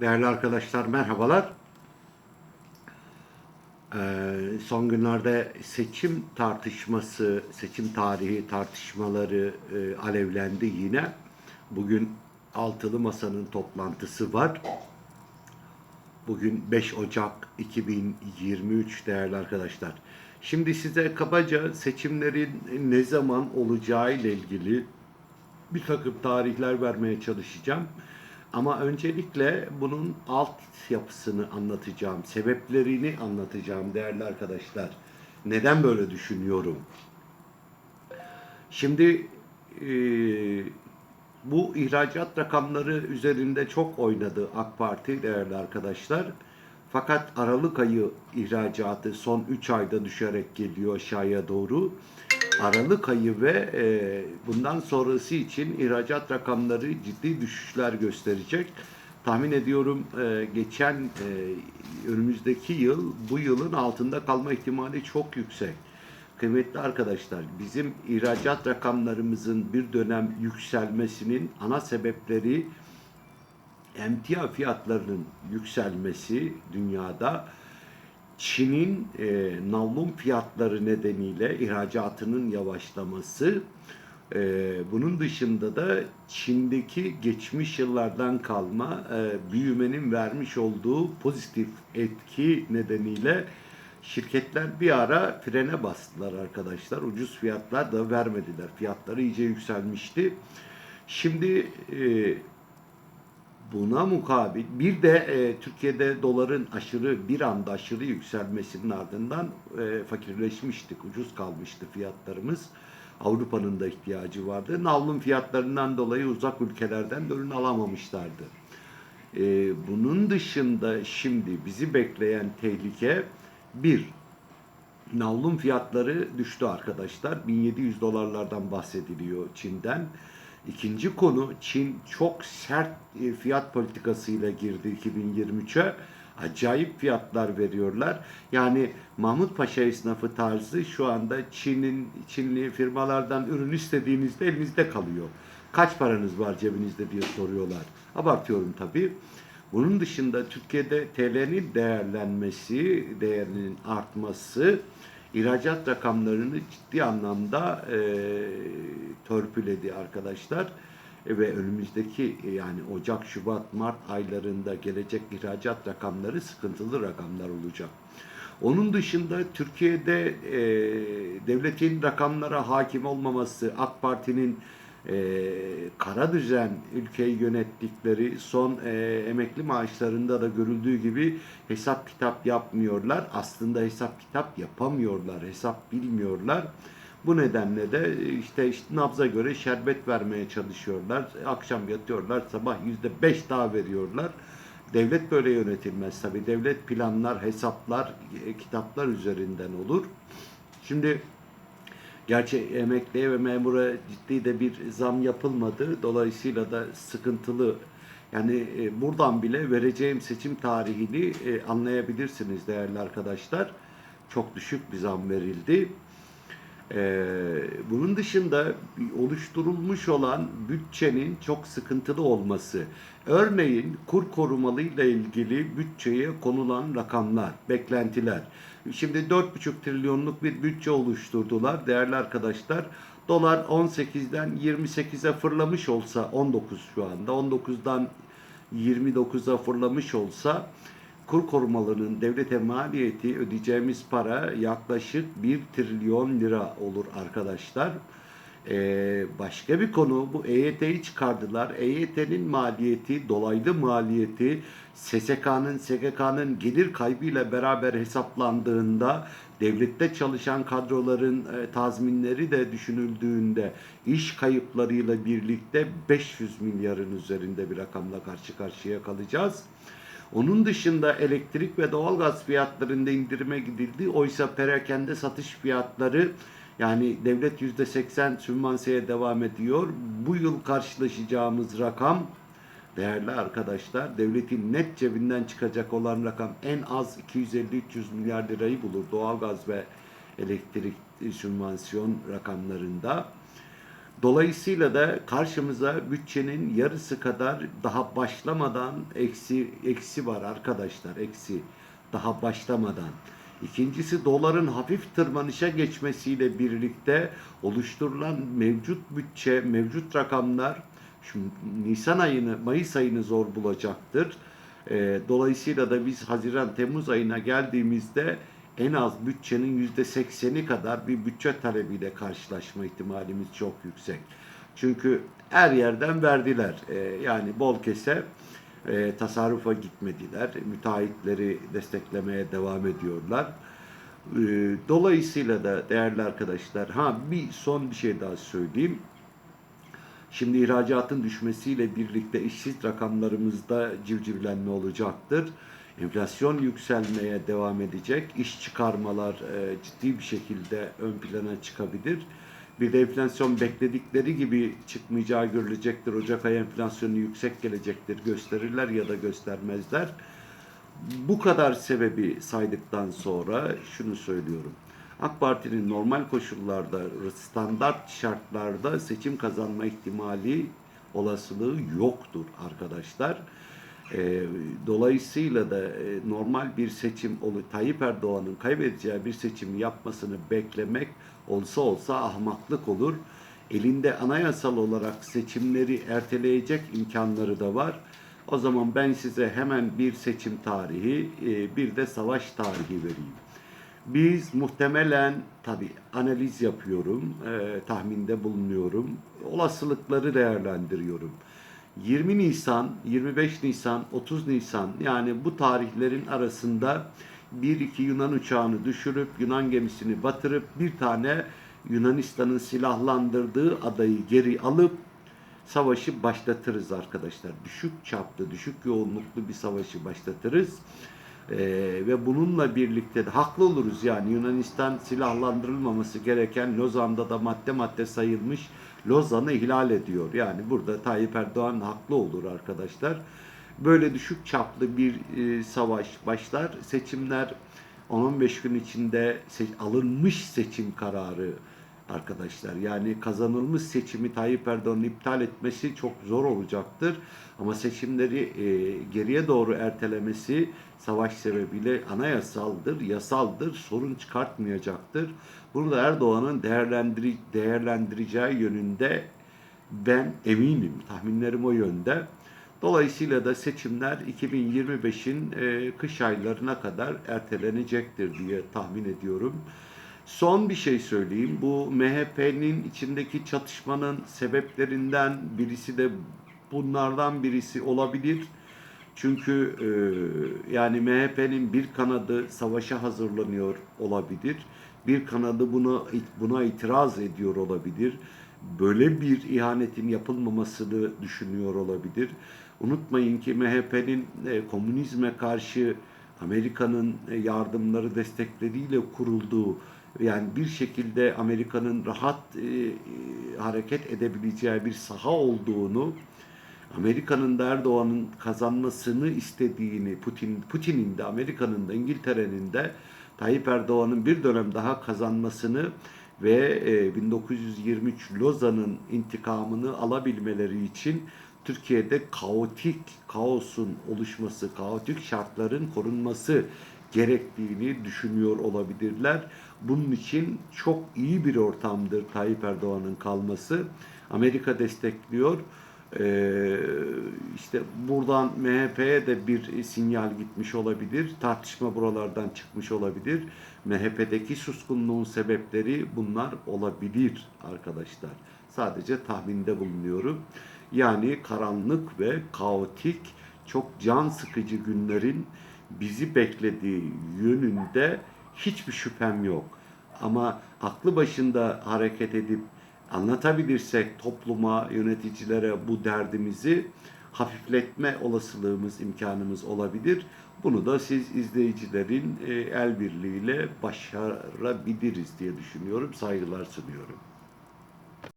Değerli arkadaşlar merhabalar. Ee, son günlerde seçim tartışması, seçim tarihi tartışmaları e, alevlendi yine. Bugün Altılı Masa'nın toplantısı var. Bugün 5 Ocak 2023 değerli arkadaşlar. Şimdi size kabaca seçimlerin ne zaman olacağı ile ilgili bir takım tarihler vermeye çalışacağım. Ama öncelikle bunun alt yapısını anlatacağım, sebeplerini anlatacağım değerli arkadaşlar. Neden böyle düşünüyorum? Şimdi e, bu ihracat rakamları üzerinde çok oynadı AK Parti değerli arkadaşlar. Fakat Aralık ayı ihracatı son 3 ayda düşerek geliyor aşağıya doğru. Aralık ayı ve e, bundan sonrası için ihracat rakamları ciddi düşüşler gösterecek. Tahmin ediyorum e, geçen e, önümüzdeki yıl bu yılın altında kalma ihtimali çok yüksek. Kıymetli arkadaşlar, bizim ihracat rakamlarımızın bir dönem yükselmesinin ana sebepleri emtia fiyatlarının yükselmesi dünyada Çin'in e, navlun fiyatları nedeniyle ihracatının yavaşlaması e, bunun dışında da Çin'deki geçmiş yıllardan kalma e, büyümenin vermiş olduğu pozitif etki nedeniyle şirketler bir ara frene bastılar arkadaşlar. Ucuz fiyatlar da vermediler. Fiyatları iyice yükselmişti. Şimdi e, Buna mukabil bir de e, Türkiye'de doların aşırı bir anda aşırı yükselmesinin ardından e, fakirleşmiştik. Ucuz kalmıştı fiyatlarımız. Avrupa'nın da ihtiyacı vardı. Navlun fiyatlarından dolayı uzak ülkelerden de ürün alamamışlardı. E, bunun dışında şimdi bizi bekleyen tehlike bir, navlun fiyatları düştü arkadaşlar. 1700 dolarlardan bahsediliyor Çin'den. İkinci konu Çin çok sert e, fiyat politikasıyla girdi 2023'e. Acayip fiyatlar veriyorlar. Yani Mahmut Paşa esnafı tarzı şu anda Çin'in Çinli firmalardan ürün istediğinizde elinizde kalıyor. Kaç paranız var cebinizde diye soruyorlar. Abartıyorum tabii. Bunun dışında Türkiye'de TL'nin değerlenmesi, değerinin artması ihracat rakamlarını ciddi anlamda e, törpüledi arkadaşlar. E, ve önümüzdeki e, yani Ocak, Şubat, Mart aylarında gelecek ihracat rakamları sıkıntılı rakamlar olacak. Onun dışında Türkiye'de e, devletin rakamlara hakim olmaması, AK Parti'nin e, kara düzen ülkeyi yönettikleri son e, emekli maaşlarında da görüldüğü gibi hesap kitap yapmıyorlar. Aslında hesap kitap yapamıyorlar, hesap bilmiyorlar. Bu nedenle de işte, işte nabza göre şerbet vermeye çalışıyorlar. Akşam yatıyorlar, sabah yüzde beş daha veriyorlar. Devlet böyle yönetilmez tabi. Devlet planlar, hesaplar, e, kitaplar üzerinden olur. Şimdi Gerçi emekliye ve memura ciddi de bir zam yapılmadı. Dolayısıyla da sıkıntılı. Yani e, buradan bile vereceğim seçim tarihini e, anlayabilirsiniz değerli arkadaşlar. Çok düşük bir zam verildi. Ee, bunun dışında oluşturulmuş olan bütçenin çok sıkıntılı olması. Örneğin kur korumalıyla ilgili bütçeye konulan rakamlar, beklentiler. Şimdi 4,5 trilyonluk bir bütçe oluşturdular değerli arkadaşlar. Dolar 18'den 28'e fırlamış olsa 19 şu anda 19'dan 29'a fırlamış olsa kur korumalarının devlete maliyeti ödeyeceğimiz para yaklaşık 1 trilyon lira olur arkadaşlar. Ee, başka bir konu bu EYT'yi çıkardılar. EYT'nin maliyeti, dolaylı maliyeti SSK'nın, SGK'nın gelir kaybıyla beraber hesaplandığında devlette çalışan kadroların e, tazminleri de düşünüldüğünde iş kayıplarıyla birlikte 500 milyarın üzerinde bir rakamla karşı karşıya kalacağız. Onun dışında elektrik ve doğalgaz fiyatlarında indirime gidildi. Oysa perakende satış fiyatları yani devlet %80 sübvansiyeye devam ediyor. Bu yıl karşılaşacağımız rakam değerli arkadaşlar devletin net cebinden çıkacak olan rakam en az 250-300 milyar lirayı bulur. Doğalgaz ve elektrik sübvansiyon rakamlarında. Dolayısıyla da karşımıza bütçenin yarısı kadar daha başlamadan eksi eksi var arkadaşlar eksi daha başlamadan. İkincisi doların hafif tırmanışa geçmesiyle birlikte oluşturulan mevcut bütçe, mevcut rakamlar şu Nisan ayını, Mayıs ayını zor bulacaktır. Dolayısıyla da biz Haziran, Temmuz ayına geldiğimizde en az bütçenin yüzde sekseni kadar bir bütçe talebiyle karşılaşma ihtimalimiz çok yüksek. Çünkü her yerden verdiler. Ee, yani bol kese e, tasarrufa gitmediler. Müteahhitleri desteklemeye devam ediyorlar. Ee, dolayısıyla da değerli arkadaşlar, ha bir son bir şey daha söyleyeyim. Şimdi ihracatın düşmesiyle birlikte işsiz rakamlarımızda civcivlenme olacaktır. Enflasyon yükselmeye devam edecek. İş çıkarmalar e, ciddi bir şekilde ön plana çıkabilir. Bir de enflasyon bekledikleri gibi çıkmayacağı görülecektir. Ocak ayı enflasyonu yüksek gelecektir. Gösterirler ya da göstermezler. Bu kadar sebebi saydıktan sonra şunu söylüyorum. AK Parti'nin normal koşullarda, standart şartlarda seçim kazanma ihtimali, olasılığı yoktur arkadaşlar. Ee, dolayısıyla da e, normal bir seçim, Tayyip Erdoğan'ın kaybedeceği bir seçim yapmasını beklemek olsa olsa ahmaklık olur. Elinde anayasal olarak seçimleri erteleyecek imkanları da var. O zaman ben size hemen bir seçim tarihi, e, bir de savaş tarihi vereyim. Biz muhtemelen tabi analiz yapıyorum, e, tahminde bulunuyorum, olasılıkları değerlendiriyorum. 20 Nisan, 25 Nisan, 30 Nisan yani bu tarihlerin arasında bir iki Yunan uçağını düşürüp Yunan gemisini batırıp bir tane Yunanistan'ın silahlandırdığı adayı geri alıp savaşı başlatırız arkadaşlar. Düşük çaplı, düşük yoğunluklu bir savaşı başlatırız. Ee, ve bununla birlikte de haklı oluruz yani Yunanistan silahlandırılmaması gereken Lozan'da da madde madde sayılmış Lozan'ı ihlal ediyor. Yani burada Tayyip Erdoğan haklı olur arkadaşlar. Böyle düşük çaplı bir e, savaş başlar. Seçimler 10-15 gün içinde se- alınmış seçim kararı arkadaşlar. Yani kazanılmış seçimi Tayyip Erdoğan'ın iptal etmesi çok zor olacaktır. Ama seçimleri e, geriye doğru ertelemesi savaş sebebiyle anayasaldır, yasaldır, sorun çıkartmayacaktır. Bunu da Erdoğan'ın değerlendiri, değerlendireceği yönünde ben eminim. Tahminlerim o yönde. Dolayısıyla da seçimler 2025'in e, kış aylarına kadar ertelenecektir diye tahmin ediyorum. Son bir şey söyleyeyim. Bu MHP'nin içindeki çatışmanın sebeplerinden birisi de bunlardan birisi olabilir. Çünkü e, yani MHP'nin bir kanadı savaşa hazırlanıyor olabilir. Bir kanadı buna buna itiraz ediyor olabilir. Böyle bir ihanetin yapılmamasını düşünüyor olabilir. Unutmayın ki MHP'nin e, komünizme karşı Amerika'nın e, yardımları destekleriyle kurulduğu yani bir şekilde Amerika'nın rahat e, e, hareket edebileceği bir saha olduğunu Amerika'nın da Erdoğan'ın kazanmasını istediğini, Putin Putin'in de Amerika'nın da İngiltere'nin de Tayyip Erdoğan'ın bir dönem daha kazanmasını ve e, 1923 Lozan'ın intikamını alabilmeleri için Türkiye'de kaotik kaosun oluşması, kaotik şartların korunması gerektiğini düşünüyor olabilirler. Bunun için çok iyi bir ortamdır Tayyip Erdoğan'ın kalması. Amerika destekliyor. Ee, işte buradan MHP'ye de bir sinyal gitmiş olabilir. Tartışma buralardan çıkmış olabilir. MHP'deki suskunluğun sebepleri bunlar olabilir arkadaşlar. Sadece tahminde bulunuyorum. Yani karanlık ve kaotik, çok can sıkıcı günlerin bizi beklediği yönünde hiçbir şüphem yok. Ama aklı başında hareket edip anlatabilirsek topluma, yöneticilere bu derdimizi hafifletme olasılığımız, imkanımız olabilir. Bunu da siz izleyicilerin e, el birliğiyle başarabiliriz diye düşünüyorum. Saygılar sunuyorum.